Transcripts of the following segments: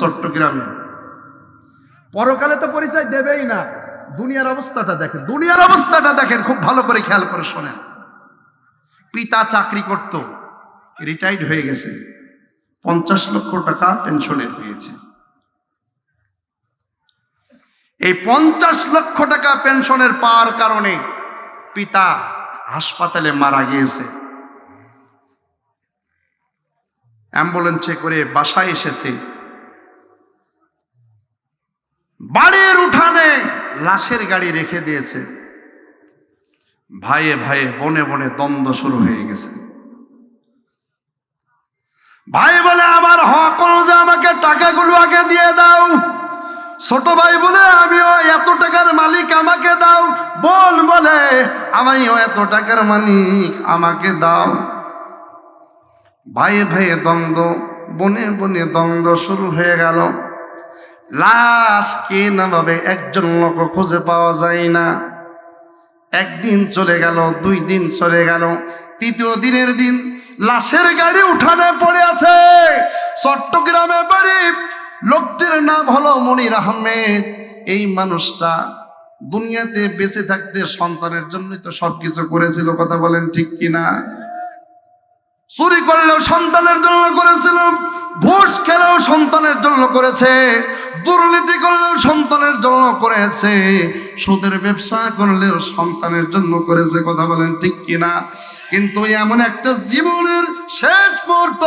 চট্টগ্রামে পরকালে তো পরিচয় দেবেই না। দুনিয়ার অবস্থাটা দেখেন। দুনিয়ার অবস্থাটা দেখেন, খুব ভালো করে খেয়াল করে শোনেন। পিতা চাকরি করত রিটায়ার্ড হয়ে গেছে। পঞ্চাশ লক্ষ টাকা পেনশনের পেয়েছে। এই পঞ্চাশ লক্ষ টাকা পেনশনের পাওয়ার কারণে পিতা হাসপাতালে মারা গিয়েছে। অ্যাম্বুলেন্সে করে বাসায় এসেছে। বাড়ির উঠানে লাশের গাড়ি রেখে দিয়েছে। ভাইয়ে ভাইয়ে বনে বনে দ্বন্দ্ব শুরু হয়ে গেছে। ভাই বলে, আমার হক যে আমাকে টাকাগুলো আগে দিয়ে দাও। ছোট ভাই বলে, আমিও এত টাকার মালিক আমাকে দাও। বোন বলে, আমিও এত টাকার মালিক আমাকে দাও। ভাইয়ে ভাইয়ে দ্বন্দ্ব, বনে বনে দ্বন্দ্ব শুরু হয়ে গেল। লাশ কে নামাবে একজন লোক খুঁজে পাওয়া যায় না। একদিন চলে গেল, দুই দিন চলে গেল, তৃতীয় দিনের দিন লাশের গাড়ি উঠানে পড়ে আছে। চট্টগ্রামে বাড়ি, লোকটির নাম হলো মনির আহমেদ। এই মানুষটা দুনিয়াতে বেঁচে থাকতে সন্তানের জন্যই তো সবকিছু করেছিল, কথা বলেন ঠিক কিনা? চুরি করলেও সন্তানের জন্য করেছিল ঘুষ খেলেও সন্তানের জন্য করেছে, দুর্নীতি করলেও সন্তানের জন্য করেছে, সুদের ব্যবসা করলেও সন্তানের জন্য করেছে, কথা বলেন ঠিক কিনা? কিন্তু এমন একটা জীবনের শেষ মুহূর্ত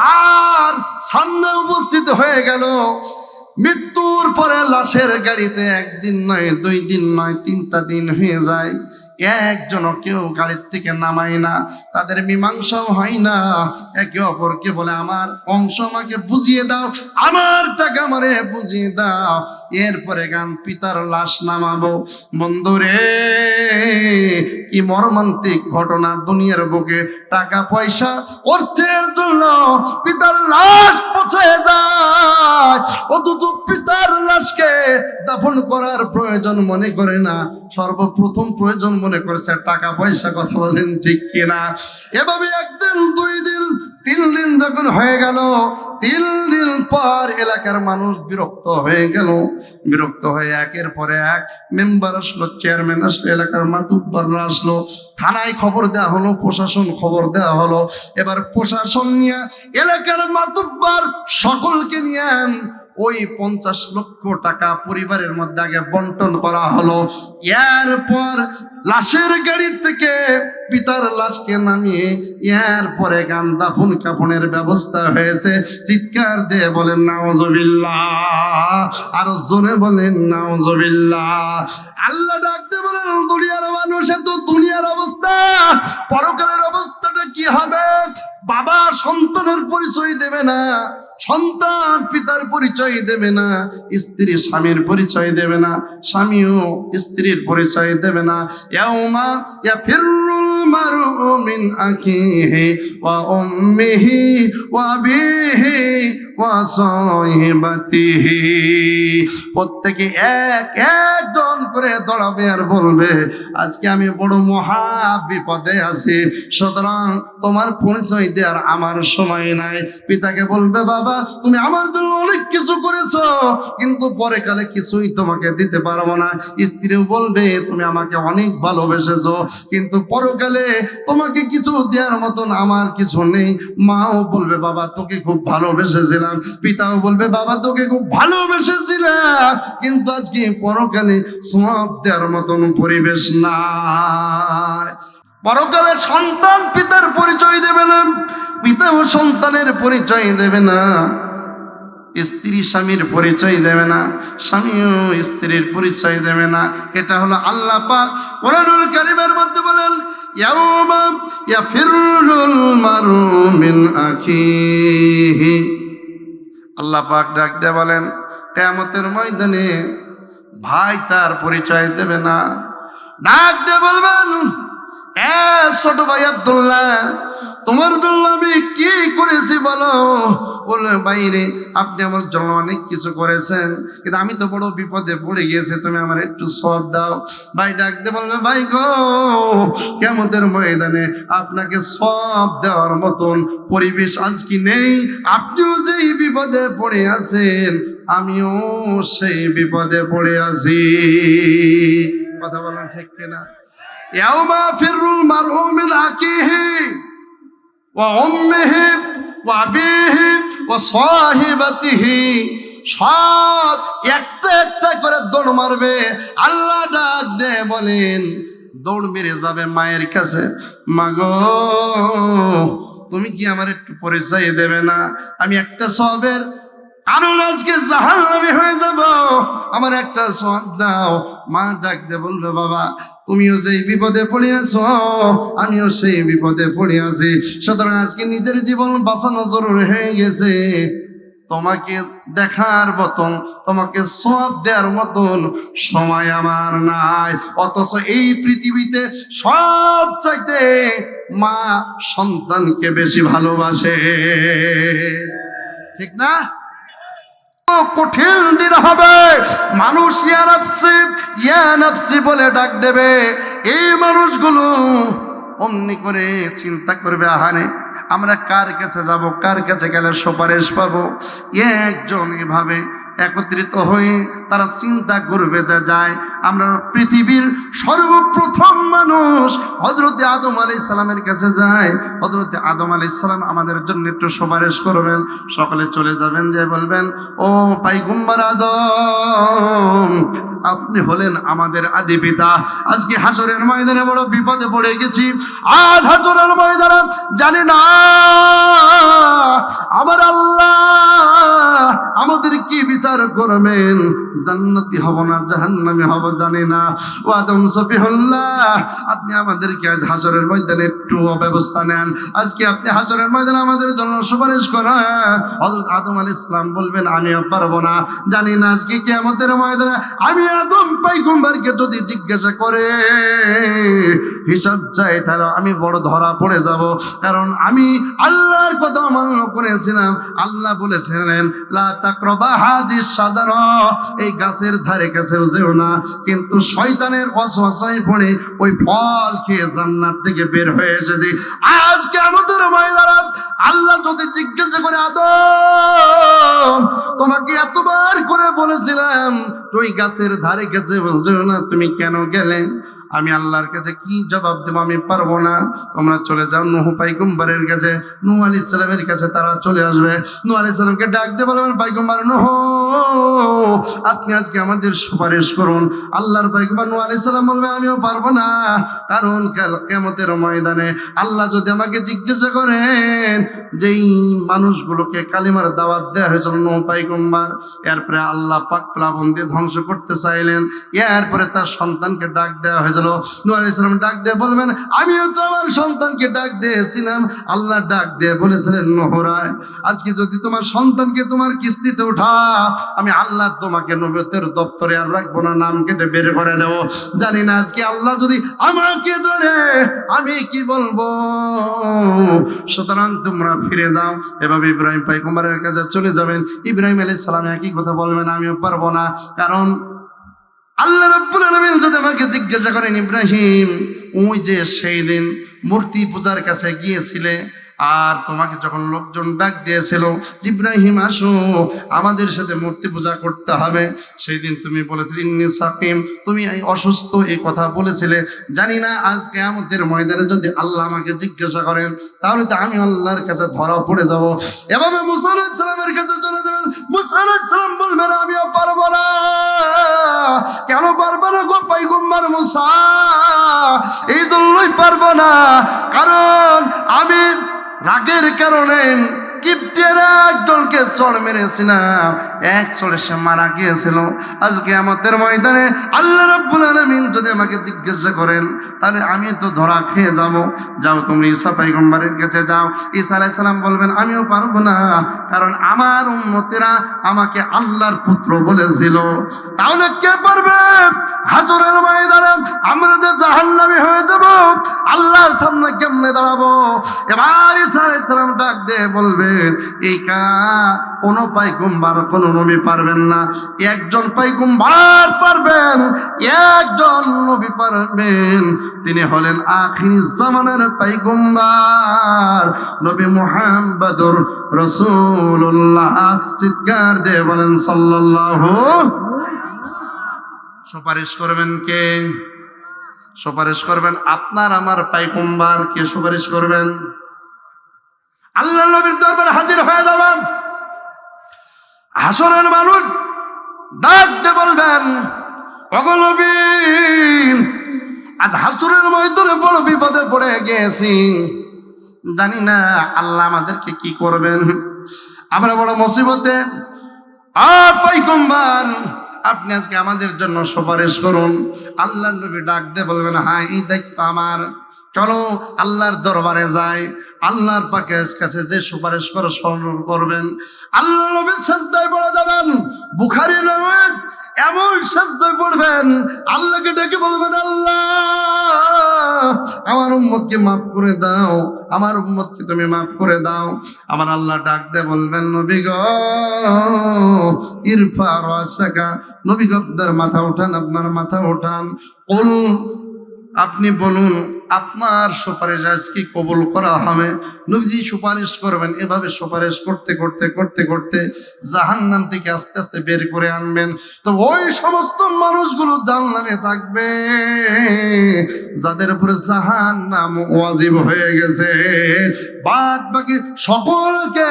তার সামনে উপস্থিত হয়ে গেল। মৃত্যুর পরে লাশের গাড়িতে একদিন নয়, দুই দিন নয়, তিনটা দিন হয়ে যায়। একজনও কেউ গাড়ির থেকে নামায় না, তাদের মীমাংসাও হয় না। একে অপরকে বলে, আমার অংশ আমাকে বুঝিয়ে দাও, আমার টাকা আমারে বুঝিয়ে দাও, এরপরে গান পিতার লাশ নামাবো। বন্ধুরে, কি মর্মান্তিক ঘটনা দুনিয়ার বুকে। টাকা, পয়সা, অর্থের জন্য পিতার লাশ পচে যায়। অথচ পিতার লাশকে দাফন করার প্রয়োজন মনে করে না। সর্বপ্রথম প্রয়োজন মনে করেছে টাকা পয়সা কথা বলেন ঠিক কিনা? এভাবে একদিন, দুই দিন, তিন দিন যখন হয়ে গেল, তিন দিন পর এলাকার মানুষ বিরক্ত হয়ে গেল। বিরক্ত হয়ে একের পরে এক মেম্বার আসলো, চেয়ারম্যান আসলো, এলাকার মাতুব্বাররা আসলো, থানায় খবর দেওয়া হলো, প্রশাসন খবর দেওয়া হলো। এবার প্রশাসন নিয়ে এলাকার মাতুব্বার সকলকে নিয়ে ওই পঞ্চাশ লক্ষ টাকা পরিবারের মধ্যে আগে বন্টন করা হলো। এরপর লাশের গাড়ি থেকে পিতার লাশকে নামিয়ে এরপরে গান দাফন কাফনের ব্যবস্থা হয়েছে। চিৎকার দিয়ে বলেন নাওজবিল্লা আরও জোরে বলেন নাওজবিল্লা আল্লাহ ডাকতে বলেন, দুনিয়ার মানুষ এত দুনিয়ার অবস্থা। পরকালের অবস্থাটা কি হবে? বাবা সন্তানের পরিচয় দেবে না। সন্তান পিতার পরিচয় দেবে না, স্ত্রী স্বামীর পরিচয় দেবে না, স্বামীও স্ত্রীর পরিচয় দেবে না। ইয়াউমা ইয়া ফিরুল মারু মিন আকিহি ওয়া উম্মিহি ওয়া আবিহি প্রত্যেকে এক একজন করে আর বলবে, আজকে আমি বড় মহা বিপদে আছি, সুতরাং তোমার পরিচয় দেওয়ার আমার সময় নাই। পিতাকে বলবে, বাবা, তুমি আমার জন্য অনেক কিছু করেছ, কিন্তু পরে কালে কিছুই তোমাকে দিতে পারব না। স্ত্রীও বলবে, তুমি আমাকে অনেক ভালোবেসেছো, কিন্তু পরকালে তোমাকে কিছু দেওয়ার মতন আমার কিছু নেই। মাও বলবে, বাবা, তোকে খুব ভালোবেসেছিলাম। পিতাও বলবে, বাবা তোকে খুব ভালোবেসেছিলাম কিন্তু আজকে পরকালে সব দেওয়ার মতন পরিবেশ নাই। পরকালে সন্তান পিতার পরিচয় দেবে না, পিতাও সন্তানের পরিচয় দেবে না, স্ত্রী স্বামীর পরিচয় দেবে না, স্বামীও স্ত্রীর পরিচয় দেবে না। এটা হলো আল্লাহ পাক কারিমের মধ্যে বলেন, ইয়াউমা ইয়াফিরুল মারু মিন আখিহি। আল্লাহ পাক ডাক দিয়ে বলেন, কেয়ামতের ময়দানে ভাই তার পরিচয় দেবে না। ডাক দিয়ে বলবেন ছোট ভাই আব্দুল্লাহ, তোমার জন্য আমি কি করেছি বলো? বলে, বাইরে, আপনি আমার জন্য অনেক কিছু করেছেন, কিন্তু আমি তো বড় বিপদে পড়ে গিয়েছে, তুমি আমার একটু সব দাও। ভাই ডাকতে বলবে, ভাই গো, কেমতের ময়দানে আপনাকে সব দেওয়ার মতন পরিবেশ আজ কি নেই, আপনিও যেই বিপদে পড়ে আছেন, আমিও সেই বিপদে পড়ে আছি। কথা বলেন ঠিক কিনা? ইয়াউমা ফিরুল মারহু মিন আকিহি ওয়া উম্মিহি ওয়া আবিহি ওয়া সাহিবাতিহি। সব একটা একটা করে দৌড় মারবে। আল্লাহ ডাক দে বলেন, দৌড় মেরে যাবে মায়ের কাছে। মাগো, তুমি কি আমার একটু পরিচয় দেবে না? আমি একটা সবের কারণ আজকে জাহান্নামী হয়ে যাব। আমার একটা সোয়াদ দাও। মা ডাক ডাকতে বলবে, বাবা তুমিও যেই বিপদে পড়িয়াছ, আমিও সেই বিপদে পড়ে আছি সুতরাং আজকে নিজের জীবন বাঁচানো জরুরি হয়ে গেছে। তোমাকে দেখার মতন, তোমাকে সব দেওয়ার মতন সময় আমার নাই। অথচ এই পৃথিবীতে সব চাইতে মা সন্তানকে বেশি ভালোবাসে। ঠিক না? কঠিন দিন হবে। মানুষ ইয়ানাপসি ইয়ানাপসি বলে ডাক দেবে। এই মানুষগুলো অমনি করে চিন্তা করবে, আহারে, আমরা কার কাছে যাব, কার কাছে গেলে সুপারিশ পাবো? একজন এভাবে একত্রিত হয়ে তারা চিন্তা করবে যে যায়। আমরা পৃথিবীর সর্বপ্রথম মানুষ হজরত আদম আলাই সালামের কাছে যায় হজরত আদম আলাই সালাম আমাদের জন্য একটু সুপারিশ করবেন। সকলে চলে যাবেন, যে বলবেন, ও পাইগুম্বার আদম, আপনি হলেন আমাদের আদি পিতা। আজকে হাসরের ময়দানে বড় বিপদে পড়ে গেছি। আজ হাসরের ময়দানে জানি না, আমার আল্লাহ আমাদের কি বিচার করবেন। জান্নাতি হব না, জাহান্নামে হব, জানি না। ও আদম সফিহুল্লাহ, আপনি আমাদেরকে আজ হাসরের ময়দানে একটু ব্যবস্থা নেন। আজকে আপনি হাসরের ময়দানে আমাদের জন্য সুপারিশ করেন। হযরত আদম আলাইহিস সালাম বলবেন, আমি পারব না। জানি না আজকে কিয়ামতের ময়দানে আমি আদম পাইগম্বরকে যদি জিজ্ঞাসা করে, হিসাব চাই, তাহলে আমি বড় ধরা পড়ে যাব। কারণ আমি আল্লাহর কথা অমান্য করেছিলাম। আল্লাহ বলেছিলেন, লা তাকরাবা হাজি সাজার এই গাছের ধারে কাছেও যেও না। কিন্তু শয়তানের পড়ে ওই ফল খেয়ে জান্নাত থেকে বের হয়ে এসেছি। আজকে আমাদের ময়দারা আল্লাহ যদি জিজ্ঞাসা করে, আদম, তোমাকে এতবার করে বলেছিলাম, তুই গাছের ধারে কাছে যেও না, তুমি কেন গেলে? আমি আল্লাহর কাছে কি জবাব দেবো আমি পারব না। তোমরা চলে যাও, নুহু পাইকুম্বারের কাছে। নুহ আলি সালামের কাছে তারা চলে আসবে। নুহ আলি সালামকে ডাক দিয়ে বলবেন পাইকুম্বার নুহ, আপনি আজকে আমাদের সুপারিশ করুন। আল্লাহর পাইকুম্বার নুহ আলি সালাম বলবে, আমিও পারব না। কারণ কাল কেমতের ময়দানে আল্লাহ যদি আমাকে জিজ্ঞাসা করেন, যেই মানুষগুলোকে কালিমার দাওয়াত দেওয়া হয়েছিল নুহ পাইকুম্বার এরপরে আল্লাহ পাক প্লাবন দিয়ে ধ্বংস করতে চাইলেন, এরপরে তার সন্তানকে ডাক দেওয়া হয়েছিল নুয়ার ইসলাম ডাক দিয়ে বলবেন, আমিও তো আমার সন্তানকে ডাক দিয়েছিলাম। আল্লাহ ডাক দিয়ে বলেছিলেন, নহরায়, আজকে যদি তোমার সন্তানকে তোমার কিস্তিতে উঠা আমি আল্লাহ তোমাকে নবতের দপ্তরে আর রাখব না, নাম কেটে বের করে দেব। জানি না আজকে আল্লাহ যদি আমাকে ধরে, আমি কি বলব? সুতরাং তোমরা ফিরে যাও। এভাবে ইব্রাহিম পাইকুমারের কাছে চলে যাবেন। ইব্রাহিম আলী সালাম একই কথা বলবেন, আমিও পারব না। কারণ আল্লাহ রব্বুল আলমিন যদি আমাকে জিজ্ঞাসা করেন, ইব্রাহিম, ওই যে সেই দিন মূর্তি পূজার কাছে গিয়েছিলে আর তোমাকে যখন লোকজন ডাক দিয়েছিল ইব্রাহিম আসো, আমাদের সাথে মূর্তি পূজা করতে হবে। সেই দিন তুমি বলেছিলে, ইন্নি সাকিম, তুমি অসুস্থ এই কথা বলেছিলে। জানি না আজকে আমাদের ময়দানে যদি আল্লাহ আমাকে জিজ্ঞাসা করেন, তাহলে তো আমি আল্লাহর কাছে ধরা পড়ে যাব। এভাবে মুসা আলাইহিস সালামের কাছে চলে যাবেন। মুসা আলাইহিস সালাম বলবেন আমিও পারব না। কেন পারব না গো পাইগুম্বার মুসা? এই জন্যই পারব না। কারণ আমি রাগের কারণে কিপ্তেরা একজনকে চড় মেরেছিলাম। এক চড়ে সে মারা গিয়েছিল। আজকে আমাদের ময়দানে আল্লাহ রাব্বুল আলামিন যদি আমাকে জিজ্ঞাসা করেন, তাহলে আমি তো ধরা খেয়ে যাব। যাও তুমি ঈসা পাইগম্বরের কাছে যাও। ঈসা আলাইহিস সালাম বলবেন, আমিও পারব না। কারণ আমার উম্মতেরা আমাকে আল্লাহর পুত্র বলেছিল। তাহলে কে পারবে? হাজরের ময়দানে আমরা যে জাহান্নামী হয়ে যাব, আল্লাহর সামনে কেমনে দাঁড়াবো? এবার ঈসা আলাইহিস সালাম ডাক দিয়ে বলবেন এই কোনো পাইকুম্বার কোনো নবী পারবেন না। একজন পাইকুম্বার পারবেন, একজন নবী পারবেন। তিনি হলেন আখির জামানের পাইকুম্বার নবী মুহাম্মদুর রসুল্লাহ চিৎকার দিয়ে বলেন, সাল্লাল্লাহু সুপারিশ করবেন কে? সুপারিশ করবেন আপনার, আমার পাইকুম্বার কে সুপারিশ করবেন? আল্লাহ নবীর দরবারে হাজির হয়ে যাবেন। হাসনের মানুষ ডাক দিয়ে বলবেন আজ হাসুরের ময়দানে বড় বিপদে পড়ে গেছি জানি না আল্লাহ আমাদেরকে কি করবেন। আমরা বড় মুসিবতে আপনি আজকে আমাদের জন্য সুপারিশ করুন। আল্লাহ নবী ডাক দিয়ে বলবেন হ্যাঁ এই দায়িত্ব আমার। চলো আল্লাহর দরবারে যাই আল্লাহর পাকে কাছে যে সুপারিশ করে স্মরণ করবেন। আল্লাহ নবী সেজদায় পড়ে যাবেন বুখারি নবী এমন সেজদায় পড়বেন আল্লাহকে ডেকে বলবেন আল্লাহ আমার উম্মতকে মাফ করে দাও আমার উম্মতকে তুমি মাফ করে দাও। আমার আল্লাহ ডাক দে বলবেন নবী গ ইরফা রাসাকা। নবী গো, মাথা উঠান আপনার মাথা উঠান। ওল আপনি বলুন আপনার সুপারিশ আজকে কবুল করা হবে। নবীজি সুপারিশ করবেন, এভাবে সুপারিশ করতে করতে করতে করতে জাহান্নাম থেকে আস্তে আস্তে বের করে আনবেন। তো ওই সমস্ত মানুষগুলো জাহান্নামে থাকবে, যাদের উপরে জাহান্নাম ওয়াজিব হয়ে গেছে। বাদ বাকি সকলকে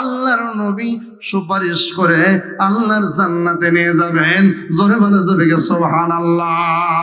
আল্লাহর নবী সুপারিশ করে আল্লাহর জান্নাতে নিয়ে যাবেন। জোরে বলে যাবে সুবহানাল্লাহ।